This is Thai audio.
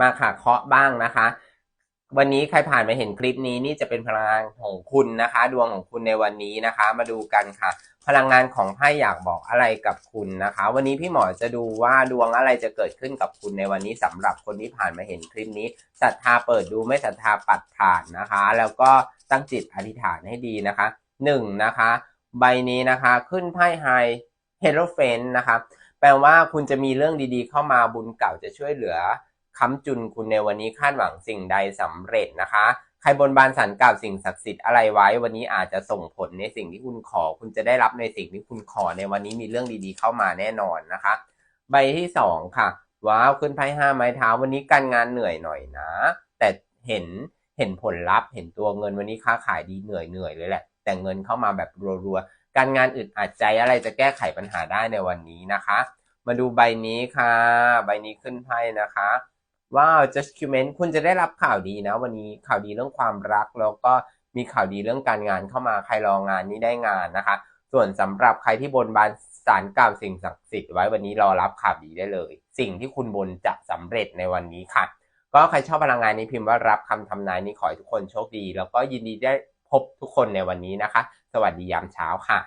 มาค่ะเคาะบ้างนะคะ วันนี้ใครผ่านมาเห็นคลิปนี้นี่จะเป็นพลังงานของคุณนะคะ ดวงของคุณในวันนี้นะคะ มาดูกันค่ะ พลังงานของไพ่อยากบอกอะไรกับคุณนะคะ วันนี้พี่หมอจะดูว่าดวงอะไรจะเกิดขึ้นกับคุณในวันนี้สำหรับคนที่ผ่านมาเห็นคลิปนี้ศรัทธาเปิดดูไม่ศรัทธาปัดผ่านนะคะ แล้วก็ตั้งจิตอธิษฐานให้ดีนะคะหนึ่งนะคะ ใบนี้นะคะขึ้นไพ่ไฮเฮโรเฟนนะคะแปลว่าคุณจะมีเรื่องดีๆ เข้ามาบุญเก่าจะช่วยเหลือ ค้ำจุนคุณในวันนี้คาดหวังสิ่งใดสำเร็จนะคะ ใครบนบานสันกล่าวสิ่งศักดิ์สิทธิ์อะไรไว้ วันนี้อาจจะส่งผลในสิ่งที่คุณขอ คุณจะได้รับในสิ่งที่คุณขอในวันนี้มีเรื่องดีๆเข้ามาแน่นอนนะคะ ใบที่สองค่ะว้าวขึ้นไพ่ห้าไม้เท้าวันนี้การงานเหนื่อยหน่อยนะ แต่เห็นเห็นผลลัพธ์ เห็นตัวเงินวันนี้ค้าขายดีเหนื่อยเหนื่อยเลยแหละ แต่เงินเข้ามาแบบรัวๆการงานอึดอัดใจอะไรจะแก้ไขปัญหาได้ในวันนี้นะคะ มาดูใบนี้ค่ะ ใบนี้ขึ้นไพ่นะคะ ว้าว judgment คุณจะได้รับข่าวดีนะ วันนี้ข่าวดีเรื่องความรัก แล้วก็มีข่าวดีเรื่องการงานเข้ามาใครรองานนี้ได้งานนะคะ ส่วนสำหรับใครที่บนบานสารกล่าวสิ่งศักดิ์สิทธิ์ไว้วันนี้รอรับข่าวดีได้เลย สิ่งที่คุณบนจะสำเร็จในวันนี้ค่ะ ก็ใครชอบพลังงานนี้พิมพ์ว่ารับคำทำนายนี้ขอให้ทุกคนโชคดี แล้วก็ยินดีได้พบทุกคนในวันนี้นะคะ สวัสดียามเช้าค่ะ